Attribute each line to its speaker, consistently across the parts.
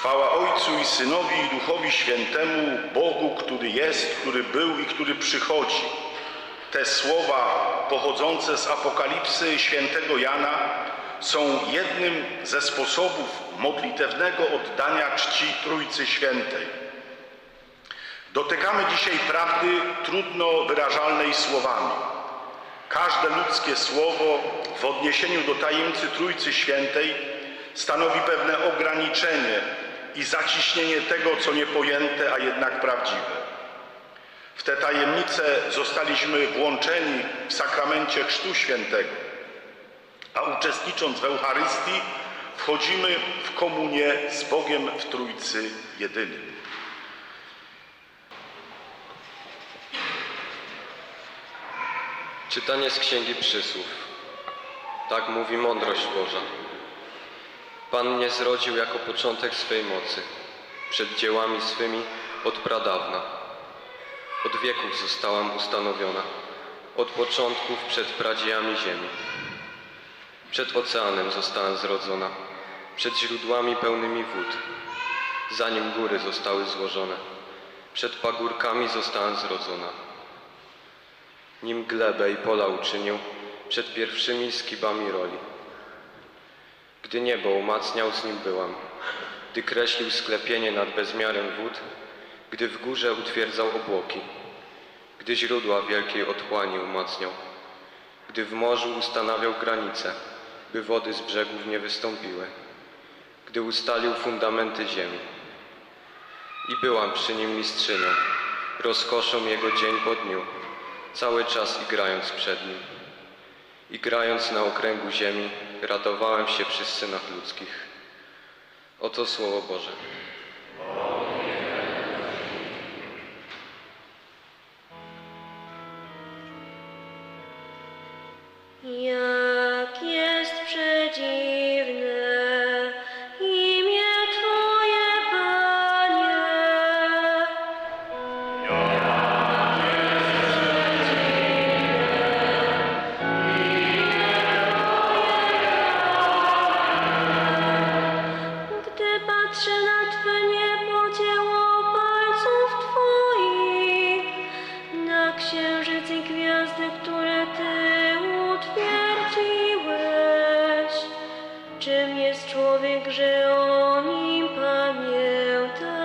Speaker 1: Chwała Ojcu i Synowi i Duchowi Świętemu, Bogu, który jest, który był i który przychodzi. Te słowa pochodzące z Apokalipsy świętego Jana są jednym ze sposobów modlitewnego oddania czci Trójcy Świętej. Dotykamy dzisiaj prawdy trudno wyrażalnej słowami. Każde ludzkie słowo w odniesieniu do tajemnicy Trójcy Świętej stanowi pewne ograniczenie i zaciśnienie tego, co niepojęte, a jednak prawdziwe. W te tajemnice zostaliśmy włączeni w sakramencie Chrztu Świętego, a uczestnicząc w Eucharystii wchodzimy w komunię z Bogiem w Trójcy Jedynym.
Speaker 2: Czytanie z Księgi Przysłów. Tak mówi mądrość Boża. Pan mnie zrodził jako początek swej mocy, przed dziełami swymi od pradawna. Od wieków zostałam ustanowiona, od początków przed pradziejami ziemi. Przed oceanem zostałam zrodzona, przed źródłami pełnymi wód, zanim góry zostały złożone. Przed pagórkami zostałam zrodzona nim glebę i pola uczynił przed pierwszymi skibami roli. Gdy niebo umacniał, z nim byłam, gdy kreślił sklepienie nad bezmiarem wód, gdy w górze utwierdzał obłoki, gdy źródła wielkiej otchłani umacniał, gdy w morzu ustanawiał granice, by wody z brzegów nie wystąpiły, gdy ustalił fundamenty ziemi. I byłam przy nim mistrzynią, rozkoszą jego dzień po dniu, cały czas igrając przed nim. I grając na okręgu ziemi, radowałem się przy synach ludzkich. Oto Słowo Boże.
Speaker 3: Jest człowiek, że o nim pamiętasz?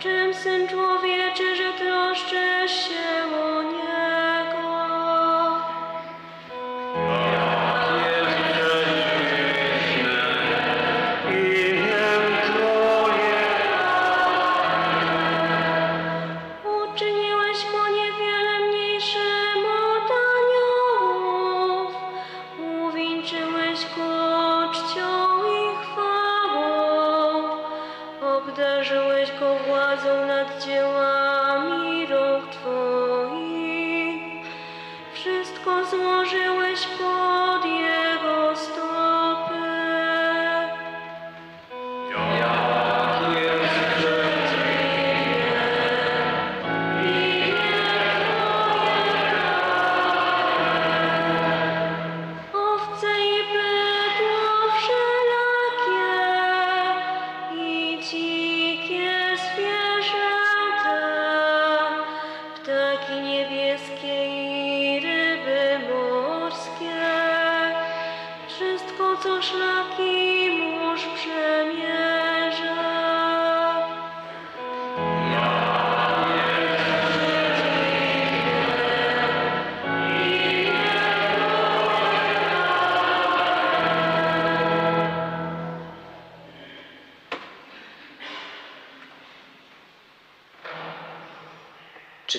Speaker 3: Czym syn człowieczy, że troszczysz się o niego? Uczyniłeś go niewiele mniejszym od aniołów, uwieńczyłeś go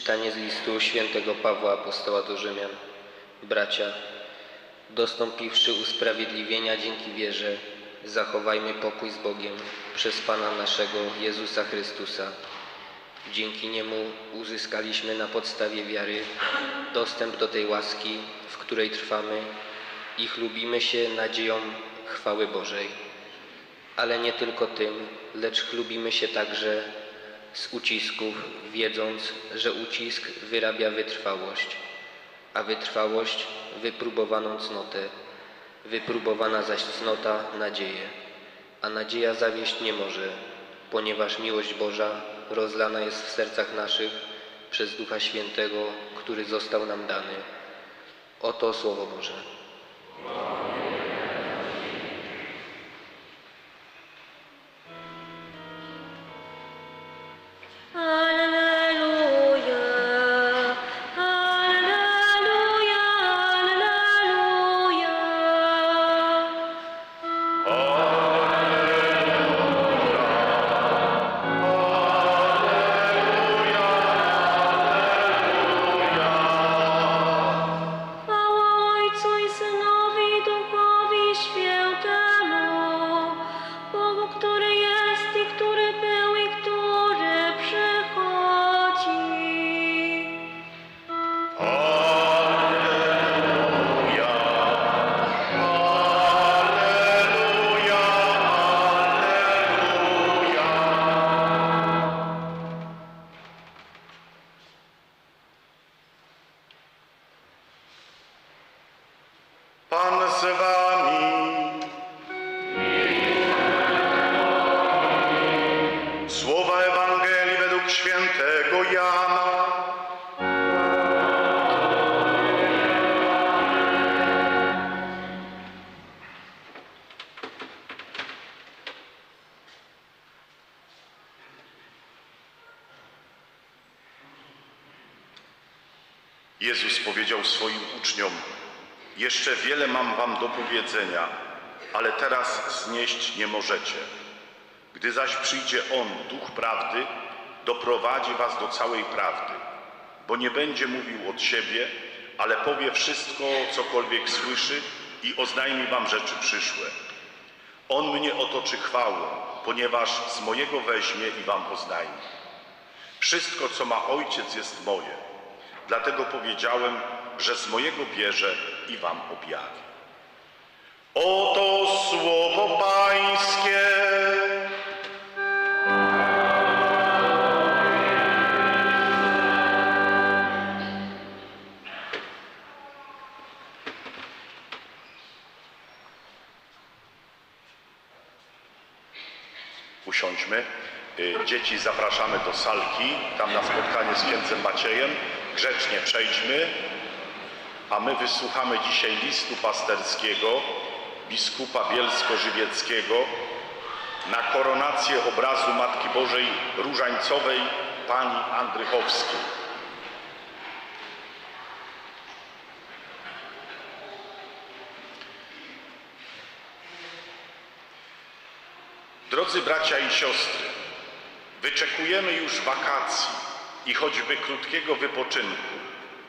Speaker 4: Czytanie z listu świętego Pawła Apostoła do Rzymian. Bracia, dostąpiwszy usprawiedliwienia dzięki wierze, zachowajmy pokój z Bogiem przez Pana naszego Jezusa Chrystusa. Dzięki Niemu uzyskaliśmy na podstawie wiary dostęp do tej łaski, w której trwamy i chlubimy się nadzieją chwały Bożej. Ale nie tylko tym, lecz chlubimy się także z ucisków, wiedząc, że ucisk wyrabia wytrwałość, a wytrwałość wypróbowaną cnotę, wypróbowana zaś cnota nadzieję, a nadzieja zawieść nie może, ponieważ miłość Boża rozlana jest w sercach naszych przez Ducha Świętego, który został nam dany. Oto Słowo Boże.
Speaker 1: Jezus powiedział swoim uczniom: Jeszcze wiele mam wam do powiedzenia, ale teraz znieść nie możecie. Gdy zaś przyjdzie On, Duch Prawdy, doprowadzi was do całej prawdy, bo nie będzie mówił od siebie, ale powie wszystko, cokolwiek słyszy i oznajmi wam rzeczy przyszłe. On mnie otoczy chwałą, ponieważ z mojego weźmie i wam oznajmi. Wszystko, co ma Ojciec, jest moje. Dlatego powiedziałem, że z mojego bierze i wam objawi. Oto słowo Pańskie. Usiądźmy. Y, Dzieci zapraszamy do salki, tam na spotkanie z księdzem Maciejem. Grzecznie przejdźmy, a my wysłuchamy dzisiaj listu pasterskiego biskupa Bielsko-Żywieckiego na koronację obrazu Matki Bożej Różańcowej pani Andrychowskiej. Drodzy bracia i siostry, wyczekujemy już wakacji i choćby krótkiego wypoczynku.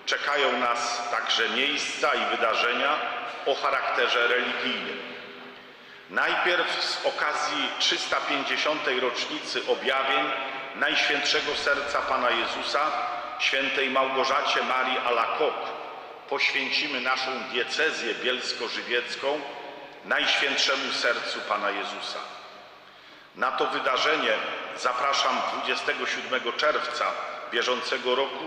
Speaker 1: Czekają nas także miejsca i wydarzenia o charakterze religijnym. Najpierw z okazji 350. rocznicy objawień Najświętszego Serca Pana Jezusa, świętej Małgorzacie Marii Alakok, poświęcimy naszą diecezję bielsko-żywiecką Najświętszemu Sercu Pana Jezusa. Na to wydarzenie zapraszam 27 czerwca bieżącego roku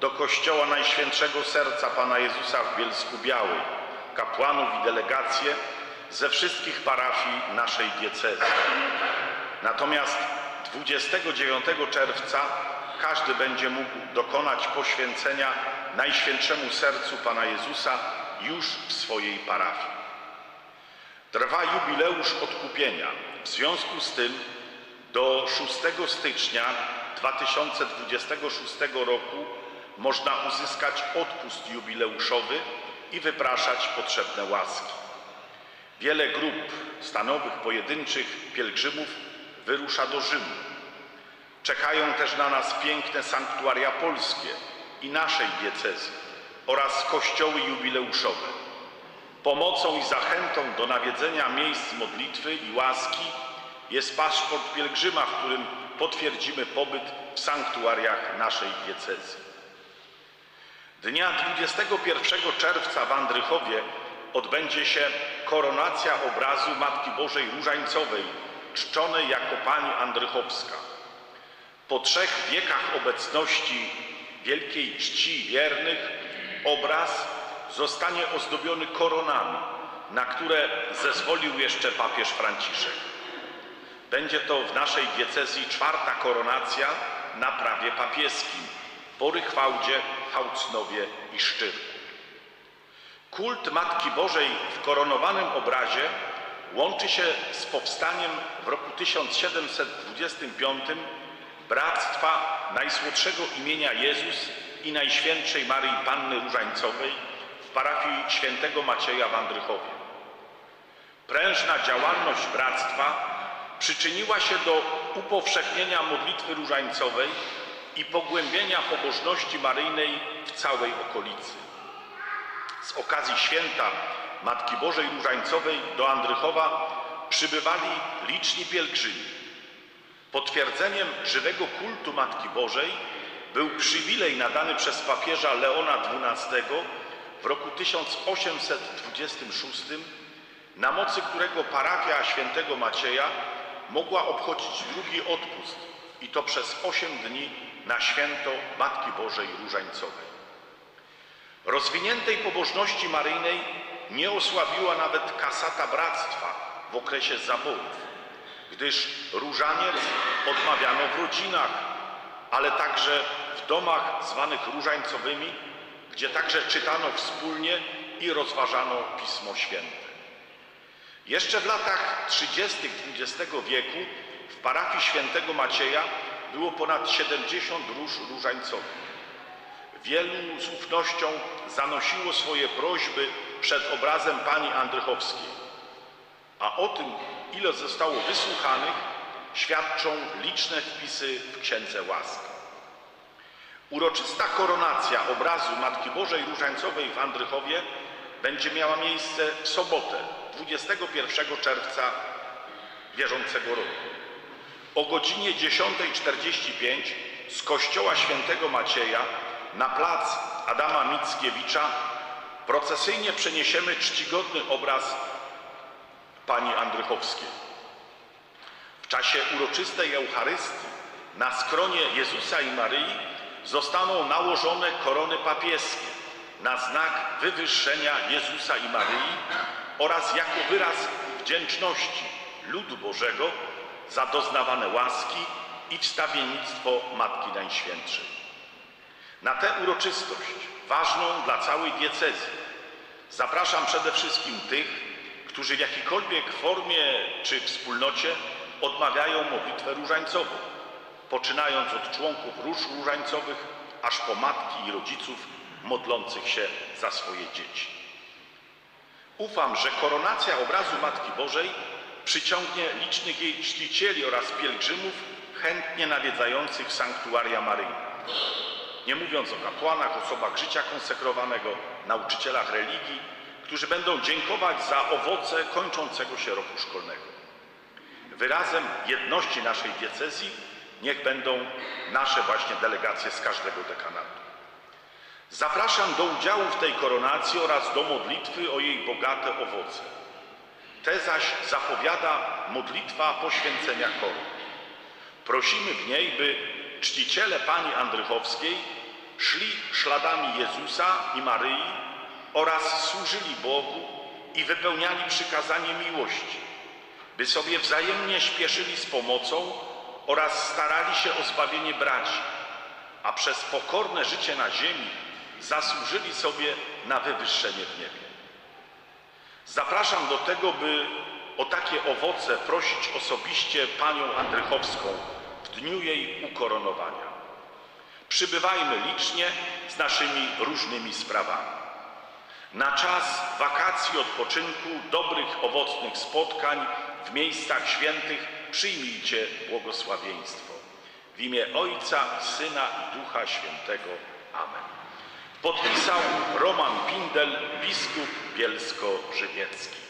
Speaker 1: do Kościoła Najświętszego Serca Pana Jezusa w Bielsku Białej, kapłanów i delegacje ze wszystkich parafii naszej diecezji. Natomiast 29 czerwca każdy będzie mógł dokonać poświęcenia Najświętszemu Sercu Pana Jezusa już w swojej parafii. Trwa jubileusz odkupienia. W związku z tym do 6 stycznia 2026 roku można uzyskać odpust jubileuszowy i wypraszać potrzebne łaski. Wiele grup stanowych, pojedynczych pielgrzymów wyrusza do Rzymu. Czekają też na nas piękne sanktuaria polskie i naszej diecezji oraz kościoły jubileuszowe. Pomocą i zachętą do nawiedzenia miejsc modlitwy i łaski jest paszport pielgrzyma, w którym potwierdzimy pobyt w sanktuariach naszej diecezji. Dnia 21 czerwca w Andrychowie odbędzie się koronacja obrazu Matki Bożej Różańcowej, czczonej jako Pani Andrychowska. Po trzech wiekach obecności wielkiej czci wiernych obraz zostanie ozdobiony koronami, na które zezwolił jeszcze papież Franciszek. Będzie to w naszej diecezji czwarta koronacja na prawie papieskim po Rychwałdzie, Hałcnowie i Szczyrku. Kult Matki Bożej w koronowanym obrazie łączy się z powstaniem w roku 1725 Bractwa Najsłodszego imienia Jezus i Najświętszej Maryi Panny Różańcowej parafii świętego Macieja w Andrychowie. Prężna działalność bractwa przyczyniła się do upowszechnienia modlitwy różańcowej i pogłębienia pobożności maryjnej w całej okolicy. Z okazji święta Matki Bożej Różańcowej do Andrychowa przybywali liczni pielgrzymi. Potwierdzeniem żywego kultu Matki Bożej był przywilej nadany przez papieża Leona XII w roku 1826, na mocy którego parafia świętego Macieja mogła obchodzić drugi odpust i to przez 8 dni na święto Matki Bożej Różańcowej. Rozwiniętej pobożności maryjnej nie osłabiła nawet kasata bractwa w okresie zaborów, gdyż różaniec odmawiano w rodzinach, ale także w domach zwanych różańcowymi, gdzie także czytano wspólnie i rozważano Pismo Święte. Jeszcze w latach 30. XX wieku w parafii świętego Macieja było ponad 70 róż różańcowych. Wielu z ufnością zanosiło swoje prośby przed obrazem pani Andrychowskiej, a o tym, ile zostało wysłuchanych, świadczą liczne wpisy w Księdze Łask. Uroczysta koronacja obrazu Matki Bożej Różańcowej w Andrychowie będzie miała miejsce w sobotę, 21 czerwca bieżącego roku. O godzinie 10.45 z kościoła świętego Macieja na plac Adama Mickiewicza procesyjnie przeniesiemy czcigodny obraz pani Andrychowskiej. W czasie uroczystej Eucharystii na skronie Jezusa i Maryi zostaną nałożone korony papieskie na znak wywyższenia Jezusa i Maryi oraz jako wyraz wdzięczności ludu Bożego za doznawane łaski i wstawiennictwo Matki Najświętszej. Na tę uroczystość, ważną dla całej diecezji, zapraszam przede wszystkim tych, którzy w jakiejkolwiek formie czy wspólnocie odmawiają modlitwę różańcową, poczynając od członków róż różańcowych, aż po matki i rodziców modlących się za swoje dzieci. Ufam, że koronacja obrazu Matki Bożej przyciągnie licznych jej czcicieli oraz pielgrzymów chętnie nawiedzających sanktuaria Maryjne. Nie mówiąc o kapłanach, osobach życia konsekrowanego, nauczycielach religii, którzy będą dziękować za owoce kończącego się roku szkolnego. Wyrazem jedności naszej diecezji niech będą nasze właśnie delegacje z każdego dekanatu. Zapraszam do udziału w tej koronacji oraz do modlitwy o jej bogate owoce. Te zaś zapowiada modlitwa poświęcenia koron. Prosimy w niej, by czciciele pani Andrychowskiej szli śladami Jezusa i Maryi oraz służyli Bogu i wypełniali przykazanie miłości, by sobie wzajemnie śpieszyli z pomocą oraz starali się o zbawienie braci, a przez pokorne życie na ziemi zasłużyli sobie na wywyższenie w niebie. Zapraszam do tego, by o takie owoce prosić osobiście panią Andrychowską w dniu jej ukoronowania. Przybywajmy licznie z naszymi różnymi sprawami. Na czas wakacji, odpoczynku, dobrych, owocnych spotkań w miejscach świętych przyjmijcie błogosławieństwo. W imię Ojca, Syna i Ducha Świętego. Amen. Podpisał Roman Pindel, biskup bielsko-żywiecki.